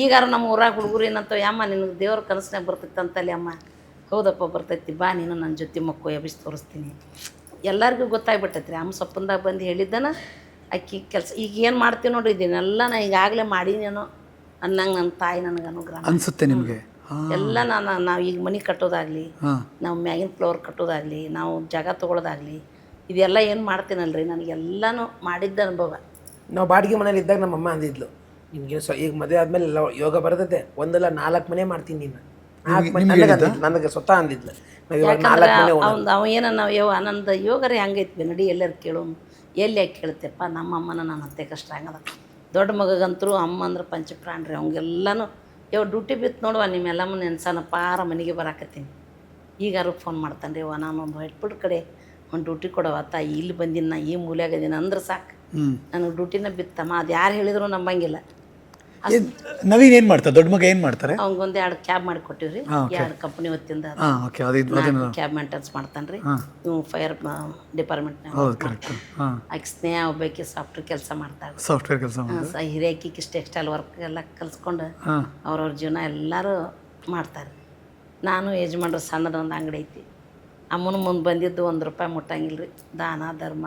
ಈಗಾರ ನಮ್ಮ ಊರಾಗ ಹುಡುಗರು ಏನಂತ ಯಮ್ಮ ನಿನಗೆ ದೇವ್ರ ಕನಸ್ನಾಗ ಬರ್ತೈತೆ ಅಂತಲ್ಲಿ ಅಮ್ಮ ಹೌದಪ್ಪ ಬರ್ತೈತಿ. ಬಾ ನೀನು ನನ್ನ ಜೊತೆ ಮಕ್ಕಳು ಎಬ್ಬಿಸಿ ತೋರಿಸ್ತೀನಿ. ಎಲ್ಲರಿಗೂ ಗೊತ್ತಾಗ್ಬಿಟ್ಟೈತೆ ರೀ ಅಮ್ಮ ಸೊಪ್ಪಂದಾಗ ಬಂದು ಹೇಳಿದ್ದನ ಅಕ್ಕಿ ಕೆಲಸ. ಈಗ ಏನು ಮಾಡ್ತೀವಿ ನೋಡ್ರಿ ಇದನ್ನೆಲ್ಲ ನಾ ಈಗಾಗಲೇ ಮಾಡಿನೇನೋ ಅನ್ನಂಗೆ ನನ್ನ ತಾಯಿ ನನಗೆ ಅನುಗ್ರಹ ಅನ್ಸುತ್ತೆ ನಿಮಗೆ? ಎಲ್ಲ ನಾನು ನಾವು ಈಗ ಮನೆ ಕಟ್ಟೋದಾಗಲಿ ನಾವು ಮ್ಯಾಗಿನ ಫ್ಲೋರ್ ಕಟ್ಟೋದಾಗಲಿ ನಾವು ಜಾಗ ತೊಗೊಳೋದಾಗಲಿ ಇದೆಲ್ಲ ಏನು ಮಾಡ್ತೀನಲ್ರಿ? ನನಗೆಲ್ಲನೂ ಮಾಡಿದ್ದ ಅನುಭವ. ನಾವು ಬಾಡಿಗೆ ಮನೇಲಿ ಇದ್ದಾಗ ನಮ್ಮ ಅಮ್ಮ ಅಂದಿದ್ಲು ನಿನ್ಗೆ ಸೊ ಈಗ ಮದುವೆ ಆದ್ಮೇಲೆ ಎಲ್ಲ ಯೋಗ ಬರ್ತೈತೆ ಒಂದಲ್ಲ ನಾಲ್ಕು ಮನೆ ಮಾಡ್ತೀನಿ ನೀನು. ನಾಲ್ಕು ಮನೆ ನನಗೆ ಅಂದಿದ್ಲು ನನಗೆ ಸ್ವತಃ ಅಂದಿದ್ಲ. ನಾವು ಇವಾಗ ನಾಲ್ಕು ಮನೆ ಅವ್ನು ಅವ ಏನ ನಾವು ಯವ ಆನಂದ ಯೋಗರೇ ಹಂಗೈತಿ ನಡಿ ಎಲ್ಲರೂ ಕೇಳು ಎಲ್ಲಿ ಯಾಕೆ ಕೇಳ್ತೆಪ್ಪ ನಮ್ಮ ಅಮ್ಮನ ನನ್ನ ಅತ್ತೆ ಕಷ್ಟ ಹಂಗದ. ದೊಡ್ಡ ಮಗಗಂತರೂ ಅಮ್ಮ ಅಂದ್ರೆ ಪಂಚಪ್ರಾಣ ರೀ ಅವಂಗೆಲ್ಲನೂ ಯವ್ ಡ್ಯೂಟಿ ಬಿತ್ತು ನೋಡುವ ನಿಮ್ಮೆಲ್ಲಮ್ಮ ನೆನ್ಸಾನ ಪಾರ ಮನೆಗೆ ಬರಾಕತ್ತೀನಿ. ಈಗಾರು ಫೋನ್ ಮಾಡ್ತಾನೆ ರೀ ನಾನು ಒಂದು ಹೆಟ್ಬಿಟ್ಟು ಕಡೆ ಒಂದು ಡ್ಯೂಟಿ ಕೊಡವ ತಾಯಿ ಇಲ್ಲಿ ಬಂದಿನ ನಾ ಈ ಮೂಲೆಯಾಗದೀನಿ ಅಂದ್ರೆ ಸಾಕು. ನನಗೆ ಡ್ಯೂಟಿನ ಬಿತ್ತಮ್ಮ ಅದು ಯಾರು ಹೇಳಿದ್ರು ನಂಬಂಗಿಲ್ಲ. ನವೀನ್ ಏನು ಮಾಡ್ತಾರೆ? ದೊಡ್ಡ ಮಗ ಏನು ಮಾಡ್ತಾರೆ? ಅವಂಗೊಂದು ಎರಡು ಕ್ಯಾಬ್ ಮಾಡಿ ಕೊಟ್ಟಿವ್ರಿ ಎರಡು ಕಂಪನಿ ಹೊತ್ತಿಂದ ಹಾ ಓಕೆ ಅದು ಇದು ಅದನ್ನು ಕ್ಯಾಬ್ ಮೇಂಟೆನ್ಸ್ ಮಾಡ್ತಾನೆ ರೀ ಇವು ಫೈರ್ ಡಿಪಾರ್ಟ್ಮೆಂಟ್ನಾಗ ಹೌದು ಕರೆಕ್ಟ್ ಹಾಂ. ಆಕೆ ಸ್ನೇಹ ಒಬ್ಬಾಕಿ ಸಾಫ್ಟ್ವೇರ್ ಕೆಲಸ ಮಾಡ್ತಾರೆ ಸಾಫ್ಟ್ವೇರ್ ಕೆಲಸ ಹಿರಿಯಾಕಿ ಟೆಕ್ಸ್ಟೈಲ್ ವರ್ಕ್ ಎಲ್ಲ ಕಲ್ಸ್ಕೊಂಡು ಅವ್ರವ್ರ ಜೀವನ ಎಲ್ಲರೂ ಮಾಡ್ತಾರೆ. ನಾನು ಯಜಮಾನ್ರು ಸಣ್ಣದೊಂದು ಅಂಗಡಿ ಐತಿ. ಅಮ್ಮನ ಮುಂದೆ ಬಂದಿದ್ದು ಒಂದು ರೂಪಾಯಿ ಮುಟ್ಟಂಗಿಲ್ಲ ರೀ ದಾನ ಧರ್ಮ